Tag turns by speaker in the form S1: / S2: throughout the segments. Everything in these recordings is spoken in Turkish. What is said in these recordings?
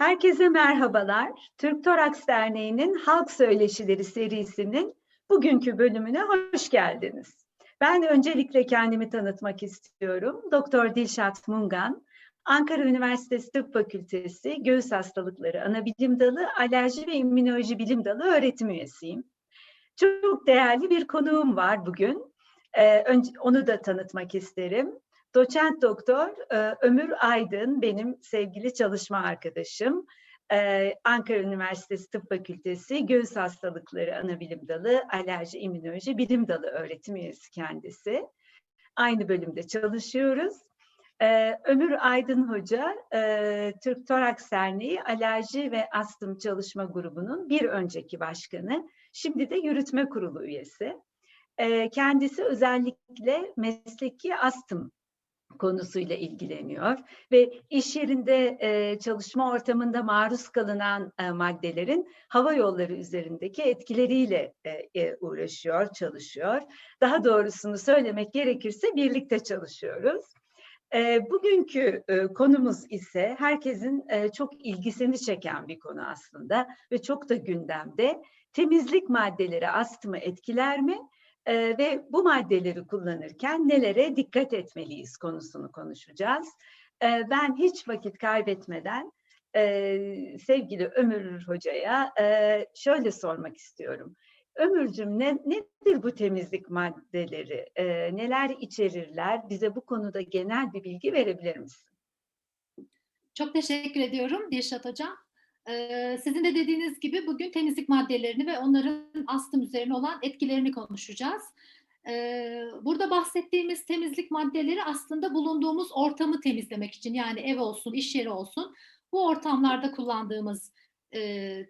S1: Herkese merhabalar. Türk Toraks Derneği'nin Halk Söyleşileri serisinin bugünkü bölümüne hoş geldiniz. Ben öncelikle kendimi tanıtmak istiyorum. Doktor Dilşat Mungan, Ankara Üniversitesi Tıp Fakültesi Göğüs Hastalıkları Anabilim Dalı Alerji ve İmmünoloji Bilim Dalı öğretim üyesiyim. Çok değerli bir konuğum var bugün. Ee, önce onu da tanıtmak isterim. Doçent doktor e, Ömür Aydın benim sevgili çalışma arkadaşım. E, Ankara Üniversitesi Tıp Fakültesi Göğüs Hastalıkları Anabilim Dalı, Alerji İmmünoloji Bilim Dalı öğretim üyesi kendisi. Aynı bölümde çalışıyoruz. E, Ömür Aydın Hoca, Türk Toraks Derneği Alerji ve Astım Çalışma Grubu'nun bir önceki başkanı, şimdi de yürütme kurulu üyesi. Kendisi özellikle mesleki astım konusuyla ilgileniyor ve iş yerinde e, çalışma ortamında maruz kalınan e, maddelerin hava yolları üzerindeki etkileriyle e, e, uğraşıyor, çalışıyor. Daha doğrusunu söylemek gerekirse birlikte çalışıyoruz. E, bugünkü e, konumuz ise herkesin e, çok ilgisini çeken bir konu aslında ve çok da gündemde. Temizlik maddeleri astımı etkiler mi? E, ve bu maddeleri kullanırken nelere dikkat etmeliyiz konusunu konuşacağız. E, ben hiç vakit kaybetmeden e, sevgili Ömür Hoca'ya e, şöyle sormak istiyorum. Ömürcüm ne, nedir bu temizlik maddeleri? E, neler içerirler? Bize bu konuda genel bir bilgi verebilir misin?
S2: Çok teşekkür ediyorum Dilşat Hocam. Sizin de dediğiniz gibi bugün temizlik maddelerini ve onların astım üzerine olan etkilerini konuşacağız. Burada bahsettiğimiz temizlik maddeleri aslında bulunduğumuz ortamı temizlemek için yani ev olsun, iş yeri olsun bu ortamlarda kullandığımız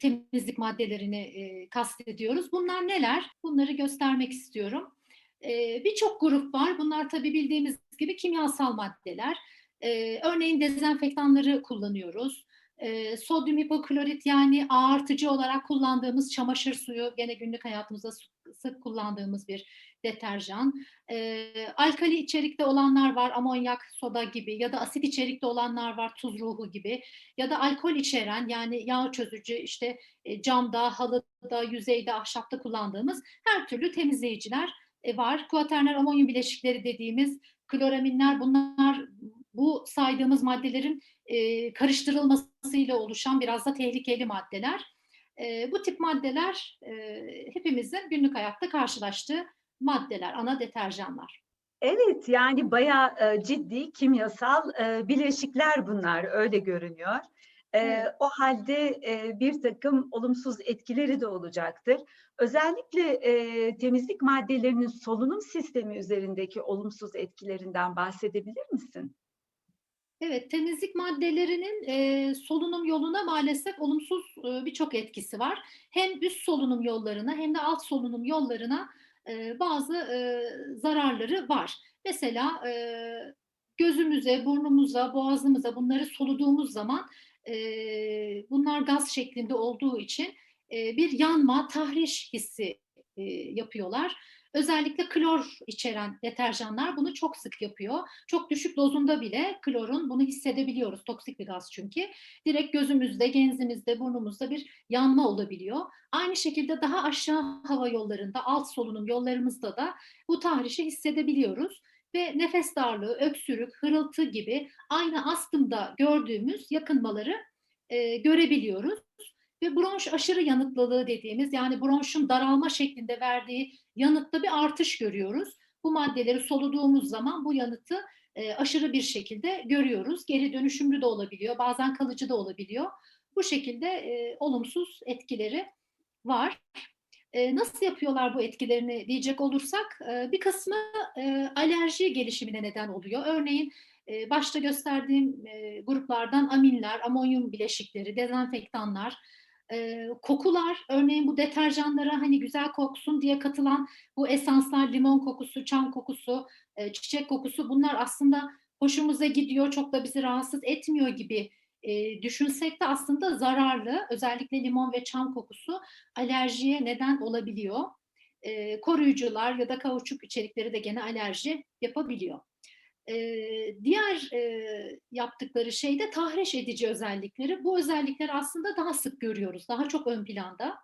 S2: temizlik maddelerini kastediyoruz. Bunlar neler? Bunları göstermek istiyorum. Birçok grup var. Bunlar tabii bildiğimiz gibi kimyasal maddeler. Örneğin dezenfektanları kullanıyoruz e, sodyum hipoklorit yani ağırtıcı olarak kullandığımız çamaşır suyu gene günlük hayatımızda sık kullandığımız bir deterjan. E, alkali içerikte olanlar var amonyak, soda gibi ya da asit içerikte olanlar var tuz ruhu gibi ya da alkol içeren yani yağ çözücü işte e, camda, halıda, yüzeyde, ahşapta kullandığımız her türlü temizleyiciler e, var. Kuaterner amonyum bileşikleri dediğimiz kloraminler bunlar bu saydığımız maddelerin e, karıştırılmasıyla oluşan biraz da tehlikeli maddeler. E, bu tip maddeler e, hepimizin günlük hayatta karşılaştığı maddeler, ana deterjanlar.
S1: Evet yani bayağı e, ciddi kimyasal e, bileşikler bunlar öyle görünüyor. E, evet. O halde e, bir takım olumsuz etkileri de olacaktır. Özellikle e, temizlik maddelerinin solunum sistemi üzerindeki olumsuz etkilerinden bahsedebilir misin?
S2: Evet, temizlik maddelerinin e, solunum yoluna maalesef olumsuz e, birçok etkisi var. Hem üst solunum yollarına hem de alt solunum yollarına e, bazı e, zararları var. Mesela e, gözümüze, burnumuza, boğazımıza bunları soluduğumuz zaman e, bunlar gaz şeklinde olduğu için e, bir yanma, tahriş hissi e, yapıyorlar Özellikle klor içeren deterjanlar bunu çok sık yapıyor. Çok düşük dozunda bile klorun bunu hissedebiliyoruz. Toksik bir gaz çünkü. Direkt gözümüzde, genzimizde, burnumuzda bir yanma olabiliyor. Aynı şekilde daha aşağı hava yollarında, alt solunum yollarımızda da bu tahrişi hissedebiliyoruz ve nefes darlığı, öksürük, hırıltı gibi aynı astımda gördüğümüz yakınmaları e, görebiliyoruz ve bronş aşırı yanıklılığı dediğimiz yani bronşun daralma şeklinde verdiği yanıtta bir artış görüyoruz. Bu maddeleri soluduğumuz zaman bu yanıtı e, aşırı bir şekilde görüyoruz. Geri dönüşümlü de olabiliyor, bazen kalıcı da olabiliyor. Bu şekilde e, olumsuz etkileri var. E, nasıl yapıyorlar bu etkilerini diyecek olursak e, bir kısmı e, alerji gelişimine neden oluyor. Örneğin e, başta gösterdiğim e, gruplardan aminler, amonyum bileşikleri, dezenfektanlar, e, kokular örneğin bu deterjanlara hani güzel koksun diye katılan bu esanslar limon kokusu, çam kokusu, e, çiçek kokusu bunlar aslında hoşumuza gidiyor çok da bizi rahatsız etmiyor gibi e, düşünsek de aslında zararlı özellikle limon ve çam kokusu alerjiye neden olabiliyor. E, koruyucular ya da kauçuk içerikleri de gene alerji yapabiliyor. Diğer e, yaptıkları şey de tahriş edici özellikleri. Bu özellikleri aslında daha sık görüyoruz, daha çok ön planda.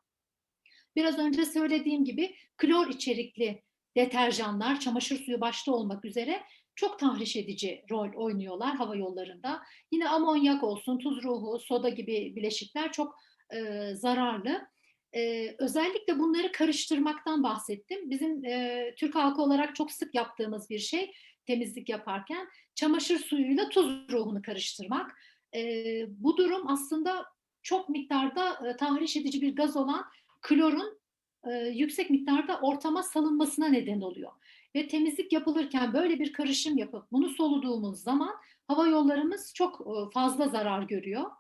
S2: Biraz önce söylediğim gibi klor içerikli deterjanlar, çamaşır suyu başta olmak üzere çok tahriş edici rol oynuyorlar hava yollarında. Yine amonyak olsun, tuz ruhu, soda gibi bileşikler çok e, zararlı. E, özellikle bunları karıştırmaktan bahsettim. Bizim e, Türk halkı olarak çok sık yaptığımız bir şey temizlik yaparken çamaşır suyuyla tuz ruhunu karıştırmak. E, bu durum aslında çok miktarda e, tahriş edici bir gaz olan klorun e, yüksek miktarda ortama salınmasına neden oluyor. Ve temizlik yapılırken böyle bir karışım yapıp bunu soluduğumuz zaman hava yollarımız çok e, fazla zarar görüyor.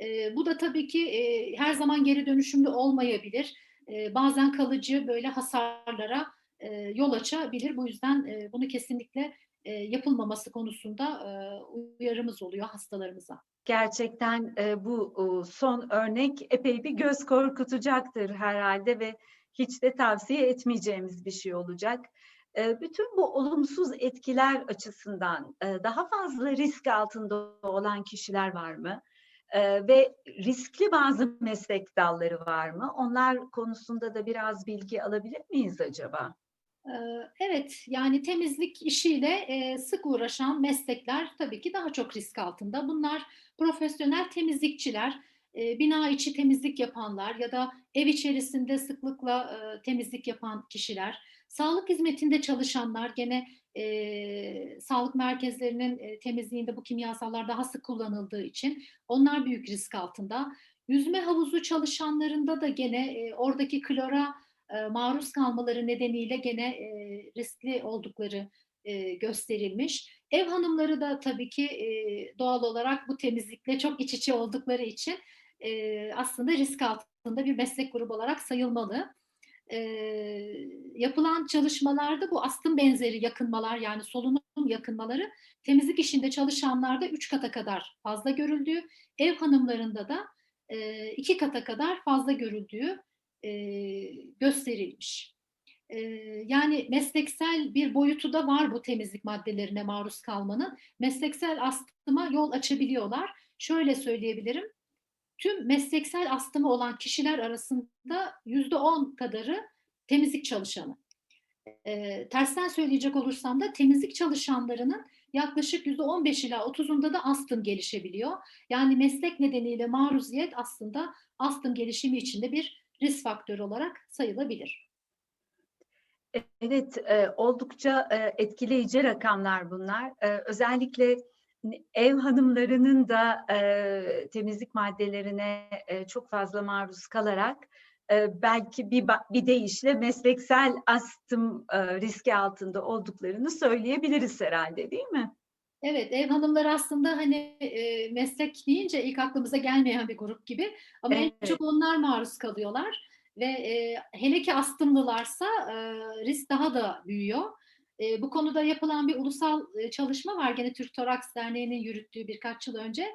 S2: E, bu da tabii ki e, her zaman geri dönüşümlü olmayabilir. E, bazen kalıcı böyle hasarlara e, yol açabilir. Bu yüzden e, bunu kesinlikle yapılmaması konusunda uyarımız oluyor hastalarımıza.
S1: Gerçekten bu son örnek epey bir göz korkutacaktır herhalde ve hiç de tavsiye etmeyeceğimiz bir şey olacak. Bütün bu olumsuz etkiler açısından daha fazla risk altında olan kişiler var mı? Ve riskli bazı meslek dalları var mı? Onlar konusunda da biraz bilgi alabilir miyiz acaba?
S2: Evet, yani temizlik işiyle sık uğraşan meslekler tabii ki daha çok risk altında. Bunlar profesyonel temizlikçiler, bina içi temizlik yapanlar ya da ev içerisinde sıklıkla temizlik yapan kişiler, sağlık hizmetinde çalışanlar, gene sağlık merkezlerinin temizliğinde bu kimyasallar daha sık kullanıldığı için onlar büyük risk altında. Yüzme havuzu çalışanlarında da gene oradaki klora e, maruz kalmaları nedeniyle gene e, riskli oldukları e, gösterilmiş. Ev hanımları da tabii ki e, doğal olarak bu temizlikle çok iç içe oldukları için aslında risk altında bir meslek grubu olarak sayılmalı. Yapılan çalışmalarda bu astım benzeri yakınmalar yani solunum yakınmaları temizlik işinde çalışanlarda 3 kata kadar fazla görüldüğü, ev hanımlarında da iki kata kadar fazla görüldüğü e, gösterilmiş. E, yani mesleksel bir boyutu da var bu temizlik maddelerine maruz kalmanın. Mesleksel astıma yol açabiliyorlar. Şöyle söyleyebilirim. Tüm mesleksel astımı olan kişiler arasında yüzde on kadarı temizlik çalışanı. E, tersten söyleyecek olursam da temizlik çalışanlarının yaklaşık yüzde on beş ila otuzunda da astım gelişebiliyor. Yani meslek nedeniyle maruziyet aslında astım gelişimi içinde bir risk faktörü olarak sayılabilir.
S1: Evet, e, oldukça e, etkileyici rakamlar bunlar. E, özellikle ev hanımlarının da temizlik maddelerine çok fazla maruz kalarak belki bir bir deyişle mesleksel astım riski altında olduklarını söyleyebiliriz herhalde, değil mi?
S2: Evet, ev hanımları aslında hani e, meslek deyince ilk aklımıza gelmeyen bir grup gibi ama
S1: Evet.
S2: en çok onlar maruz kalıyorlar ve e, hele ki astımlılarsa e, risk daha da büyüyor. E, bu konuda yapılan bir ulusal e, çalışma var gene Türk Toraks Derneği'nin yürüttüğü birkaç yıl önce.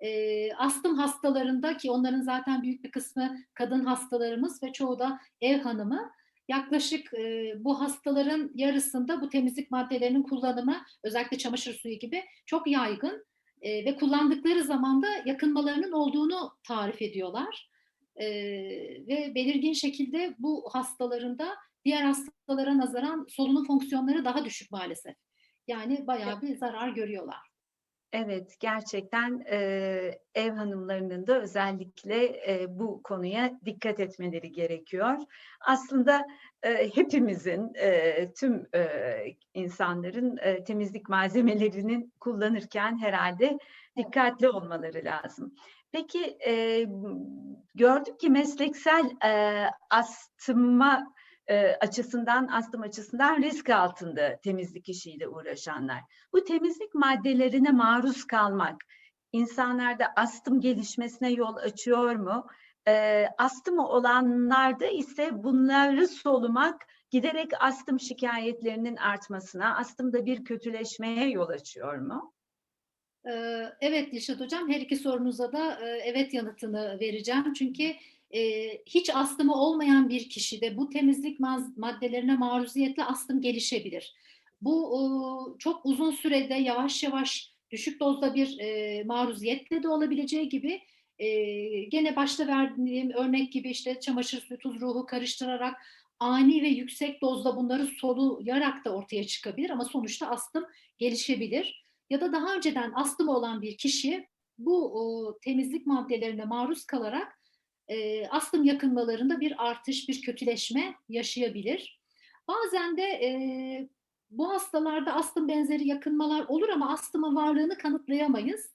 S2: E, astım hastalarında ki onların zaten büyük bir kısmı kadın hastalarımız ve çoğu da ev hanımı yaklaşık e, bu hastaların yarısında bu temizlik maddelerinin kullanımı özellikle çamaşır suyu gibi çok yaygın e, ve kullandıkları zaman da yakınmalarının olduğunu tarif ediyorlar. E, ve belirgin şekilde bu hastalarında diğer hastalara nazaran solunum fonksiyonları daha düşük maalesef. Yani bayağı bir zarar görüyorlar.
S1: Evet, gerçekten e, ev hanımlarının da özellikle e, bu konuya dikkat etmeleri gerekiyor. Aslında e, hepimizin, e, tüm e, insanların e, temizlik malzemelerinin kullanırken herhalde dikkatli olmaları lazım. Peki e, gördük ki mesleksel e, astıma e, açısından, astım açısından risk altında temizlik işiyle uğraşanlar. Bu temizlik maddelerine maruz kalmak insanlarda astım gelişmesine yol açıyor mu? E, astımı olanlarda ise bunları solumak giderek astım şikayetlerinin artmasına, astımda bir kötüleşmeye yol açıyor mu?
S2: Ee, Evet Dilşat Hocam, her iki sorunuza da e, evet yanıtını vereceğim. Çünkü e, hiç astımı olmayan bir kişide bu temizlik maddelerine maruziyetle astım gelişebilir. Bu e, çok uzun sürede yavaş yavaş düşük dozda bir e, maruziyetle de olabileceği gibi e, gene başta verdiğim örnek gibi işte çamaşır suyu, tuz ruhu karıştırarak ani ve yüksek dozda bunları soluyarak da ortaya çıkabilir ama sonuçta astım gelişebilir. Ya da daha önceden astımı olan bir kişi bu o, temizlik maddelerine maruz kalarak e, astım yakınmalarında bir artış, bir kötüleşme yaşayabilir. Bazen de e, bu hastalarda astım benzeri yakınmalar olur ama astımın varlığını kanıtlayamayız.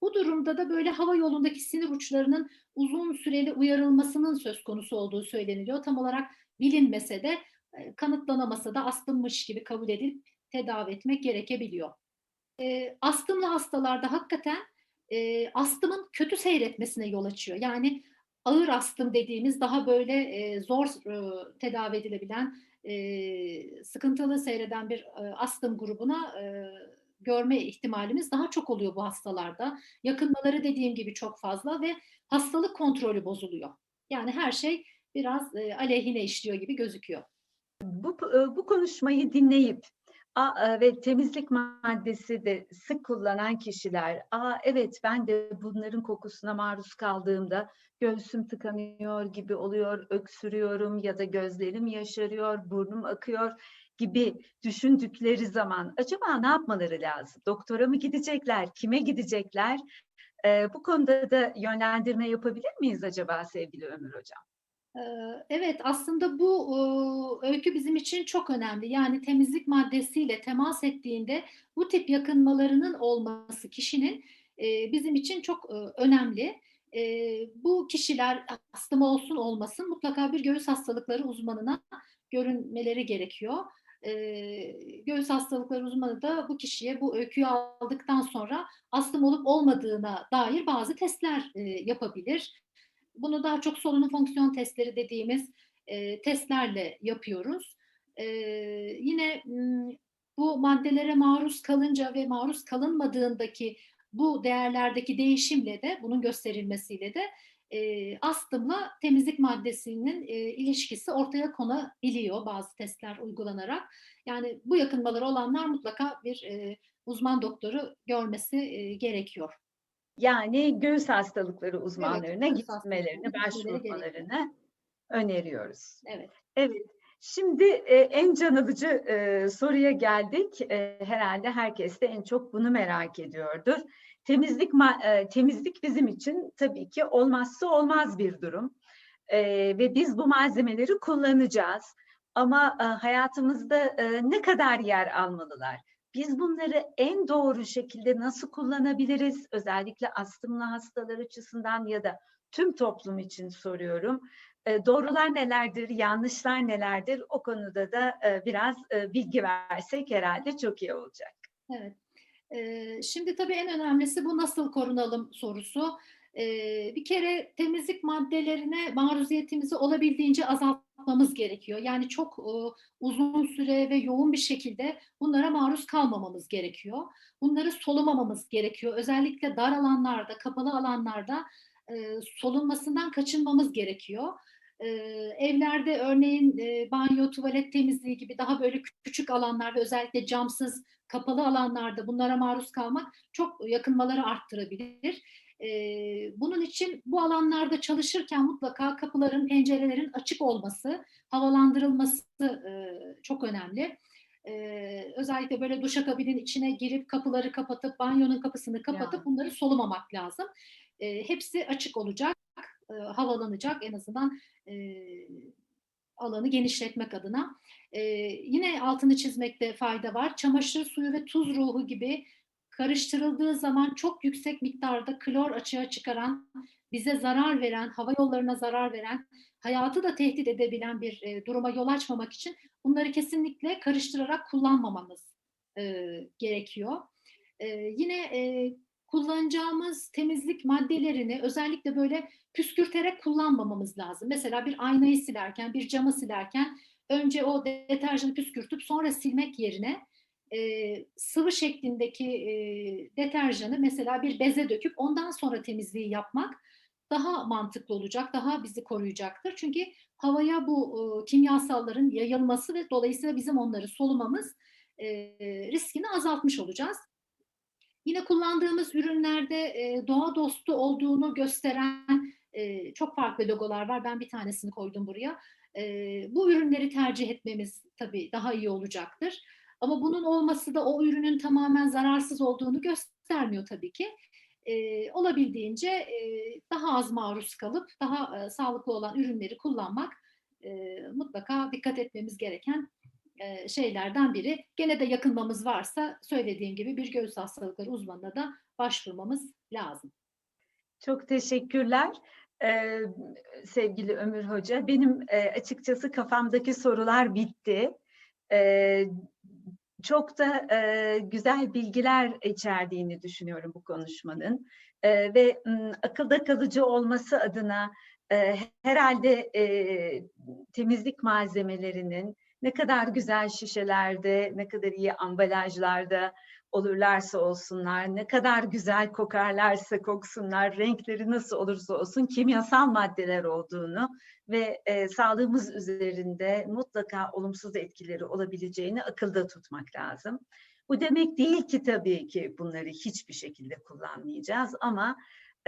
S2: Bu durumda da böyle hava yolundaki sinir uçlarının uzun süreli uyarılmasının söz konusu olduğu söyleniliyor. Tam olarak bilinmese de e, kanıtlanamasa da astımmış gibi kabul edilip tedavi etmek gerekebiliyor. E, astımlı hastalarda hakikaten e, astımın kötü seyretmesine yol açıyor. Yani ağır astım dediğimiz daha böyle e, zor e, tedavi edilebilen, e, sıkıntılı seyreden bir e, astım grubuna e, görme ihtimalimiz daha çok oluyor bu hastalarda. Yakınmaları dediğim gibi çok fazla ve hastalık kontrolü bozuluyor. Yani her şey biraz e, aleyhine işliyor gibi gözüküyor.
S1: Bu, e, bu konuşmayı dinleyip a, e, ve temizlik maddesi de sık kullanan kişiler, aa evet ben de bunların kokusuna maruz kaldığımda göğsüm tıkanıyor gibi oluyor, öksürüyorum ya da gözlerim yaşarıyor, burnum akıyor gibi düşündükleri zaman acaba ne yapmaları lazım? Doktora mı gidecekler, kime gidecekler? Ee, bu konuda da yönlendirme yapabilir miyiz acaba sevgili Ömür Hocam?
S2: Evet aslında bu öykü bizim için çok önemli. Yani temizlik maddesiyle temas ettiğinde bu tip yakınmalarının olması kişinin bizim için çok önemli. Bu kişiler astım olsun olmasın mutlaka bir göğüs hastalıkları uzmanına görünmeleri gerekiyor. Göğüs hastalıkları uzmanı da bu kişiye bu öyküyü aldıktan sonra astım olup olmadığına dair bazı testler yapabilir bunu daha çok solunum fonksiyon testleri dediğimiz e, testlerle yapıyoruz. E, yine bu maddelere maruz kalınca ve maruz kalınmadığındaki bu değerlerdeki değişimle de bunun gösterilmesiyle de e, astımla temizlik maddesinin e, ilişkisi ortaya konabiliyor bazı testler uygulanarak. Yani bu yakınmaları olanlar mutlaka bir e, uzman doktoru görmesi e, gerekiyor.
S1: Yani göğüs hastalıkları uzmanlarına
S2: göğüs
S1: gitmelerini, başvurmalarını öneriyoruz.
S2: Evet.
S1: Evet. Şimdi e, en can alıcı e, soruya geldik. E, herhalde herkes de en çok bunu merak ediyordur. Temizlik e, temizlik bizim için tabii ki olmazsa olmaz bir durum. E, ve biz bu malzemeleri kullanacağız. Ama e, hayatımızda e, ne kadar yer almalılar? Biz bunları en doğru şekilde nasıl kullanabiliriz? Özellikle astımlı hastalar açısından ya da tüm toplum için soruyorum. E, doğrular nelerdir, yanlışlar nelerdir? O konuda da e, biraz e, bilgi versek herhalde çok iyi olacak.
S2: Evet. E, şimdi tabii en önemlisi bu nasıl korunalım sorusu. E, bir kere temizlik maddelerine maruziyetimizi olabildiğince azaltmamız gerekiyor. Yani çok e, uzun süre ve yoğun bir şekilde bunlara maruz kalmamamız gerekiyor. Bunları solumamamız gerekiyor. Özellikle dar alanlarda, kapalı alanlarda e, solunmasından kaçınmamız gerekiyor. Ee, evlerde örneğin e, banyo, tuvalet temizliği gibi daha böyle küçük alanlarda özellikle camsız kapalı alanlarda bunlara maruz kalmak çok yakınmaları arttırabilir. E, bunun için bu alanlarda çalışırken mutlaka kapıların, pencerelerin açık olması, havalandırılması e, çok önemli. Ee, özellikle böyle duşakabinin içine girip kapıları kapatıp banyonun kapısını kapatıp ya. bunları solumamak lazım. Ee, hepsi açık olacak, e, havalanacak en azından e, alanı genişletmek adına. E, yine altını çizmekte fayda var. Çamaşır suyu ve tuz ruhu gibi karıştırıldığı zaman çok yüksek miktarda klor açığa çıkaran, bize zarar veren, hava yollarına zarar veren, hayatı da tehdit edebilen bir e, duruma yol açmamak için bunları kesinlikle karıştırarak kullanmamamız e, gerekiyor. E, yine e, kullanacağımız temizlik maddelerini özellikle böyle püskürterek kullanmamamız lazım. Mesela bir aynayı silerken, bir camı silerken önce o deterjanı püskürtüp sonra silmek yerine e, sıvı şeklindeki e, deterjanı mesela bir beze döküp ondan sonra temizliği yapmak daha mantıklı olacak, daha bizi koruyacaktır. Çünkü havaya bu e, kimyasalların yayılması ve dolayısıyla bizim onları solumamız e, riskini azaltmış olacağız. Yine kullandığımız ürünlerde e, doğa dostu olduğunu gösteren e, çok farklı logolar var. Ben bir tanesini koydum buraya. E, bu ürünleri tercih etmemiz tabii daha iyi olacaktır. Ama bunun olması da o ürünün tamamen zararsız olduğunu göstermiyor tabii ki. E, olabildiğince e, daha az maruz kalıp daha e, sağlıklı olan ürünleri kullanmak e, mutlaka dikkat etmemiz gereken e, şeylerden biri. Gene de yakınmamız varsa söylediğim gibi bir göğüs hastalıkları uzmanına da başvurmamız lazım.
S1: Çok teşekkürler ee, sevgili Ömür Hoca. Benim e, açıkçası kafamdaki sorular bitti. Ee, çok da e, güzel bilgiler içerdiğini düşünüyorum bu konuşmanın. E, ve m, akılda kalıcı olması adına e, herhalde e, temizlik malzemelerinin ne kadar güzel şişelerde, ne kadar iyi ambalajlarda olurlarsa olsunlar, ne kadar güzel kokarlarsa koksunlar, renkleri nasıl olursa olsun kimyasal maddeler olduğunu ve e, sağlığımız üzerinde mutlaka olumsuz etkileri olabileceğini akılda tutmak lazım. Bu demek değil ki tabii ki bunları hiçbir şekilde kullanmayacağız ama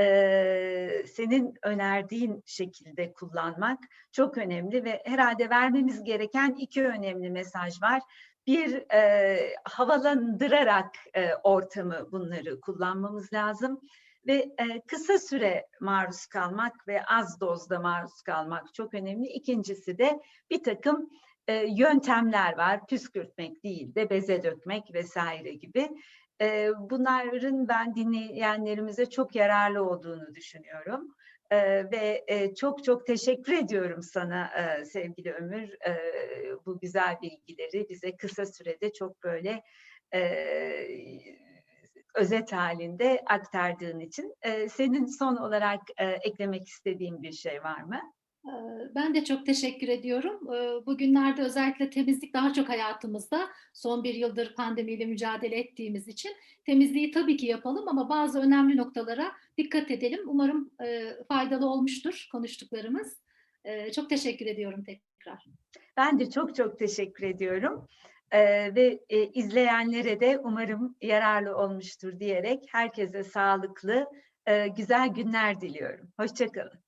S1: e, senin önerdiğin şekilde kullanmak çok önemli ve herhalde vermemiz gereken iki önemli mesaj var. Bir e, havalandırarak e, ortamı bunları kullanmamız lazım ve e, kısa süre maruz kalmak ve az dozda maruz kalmak çok önemli. İkincisi de bir takım e, yöntemler var. Püskürtmek değil de beze dökmek vesaire gibi. Bunların ben dinleyenlerimize çok yararlı olduğunu düşünüyorum. Ve çok çok teşekkür ediyorum sana sevgili Ömür bu güzel bilgileri bize kısa sürede çok böyle özet halinde aktardığın için. Senin son olarak eklemek istediğin bir şey var mı?
S2: Ben de çok teşekkür ediyorum. Bugünlerde özellikle temizlik daha çok hayatımızda. Son bir yıldır pandemiyle mücadele ettiğimiz için temizliği tabii ki yapalım ama bazı önemli noktalara dikkat edelim. Umarım faydalı olmuştur konuştuklarımız. Çok teşekkür ediyorum tekrar.
S1: Ben de çok çok teşekkür ediyorum. Ve e, izleyenlere de umarım yararlı olmuştur diyerek herkese sağlıklı, güzel günler diliyorum. Hoşçakalın.